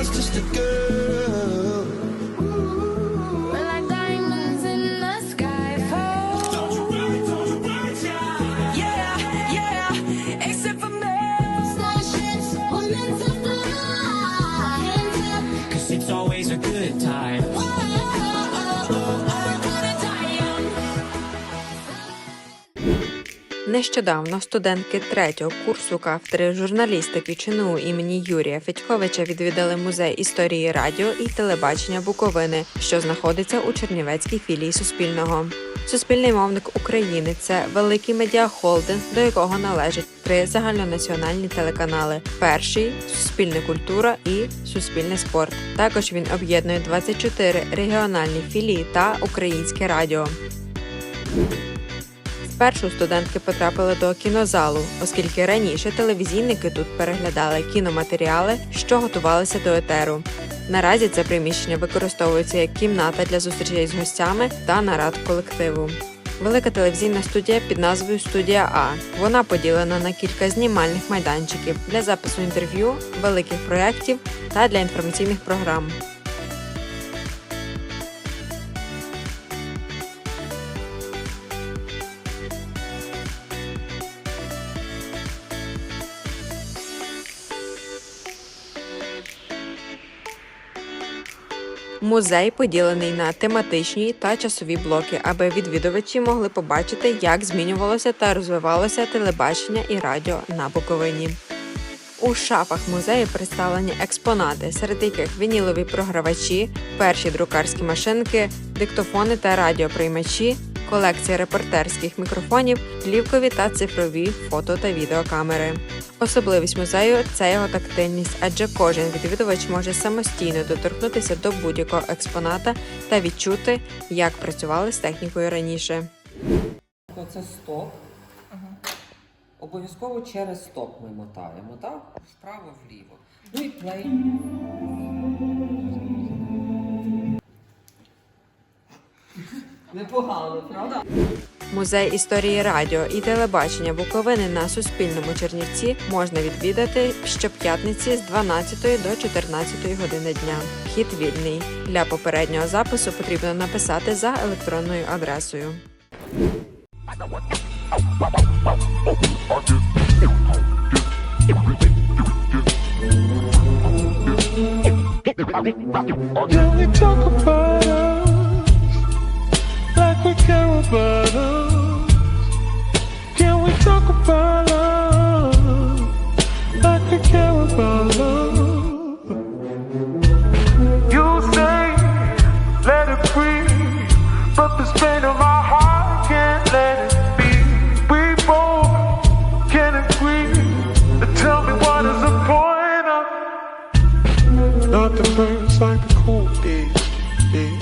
was just a girl. Нещодавно студентки третього курсу кафедри журналістики ЧНУ імені Юрія Федьковича відвідали музей історії радіо і телебачення Буковини, що знаходиться у Чернівецькій філії Суспільного. Суспільний мовник України це великий медіахолдинг, до якого належать три загальнонаціональні телеканали: перший Суспільне культура і Суспільне спорт. Також він об'єднує 24 регіональні філії та Українське радіо. Спершу студентки потрапили до кінозалу, оскільки раніше телевізійники тут переглядали кіноматеріали, що готувалися до етеру. Наразі це приміщення використовується як кімната для зустрічей з гостями та нарад колективу. Велика телевізійна студія під назвою Студія А. Вона поділена на кілька знімальних майданчиків для запису інтерв'ю, великих проєктів та для інформаційних програм. Музей поділений на тематичні та часові блоки, аби відвідувачі могли побачити, як змінювалося та розвивалося телебачення і радіо на Буковині. У шафах музею представлені експонати, серед яких вінілові програвачі, перші друкарські машинки, диктофони та радіоприймачі, колекція репортерських мікрофонів, плівкові та цифрові фото та відеокамери. Особливість музею це його тактильність, адже кожен відвідувач може самостійно доторкнутися до будь-якого експоната та відчути, як працювали з технікою раніше. Оце стоп. Обов'язково через стоп ми мотаємо, так? Вправо, вліво. Ну і плей. Непогано, правда? Музей історії радіо і телебачення Буковини на Суспільному Чернівці можна відвідати щоп'ятниці з 12 до 14 години дня. Вхід вільний. Для попереднього запису потрібно написати за електронною адресою. Can we talk about like a cool day. day.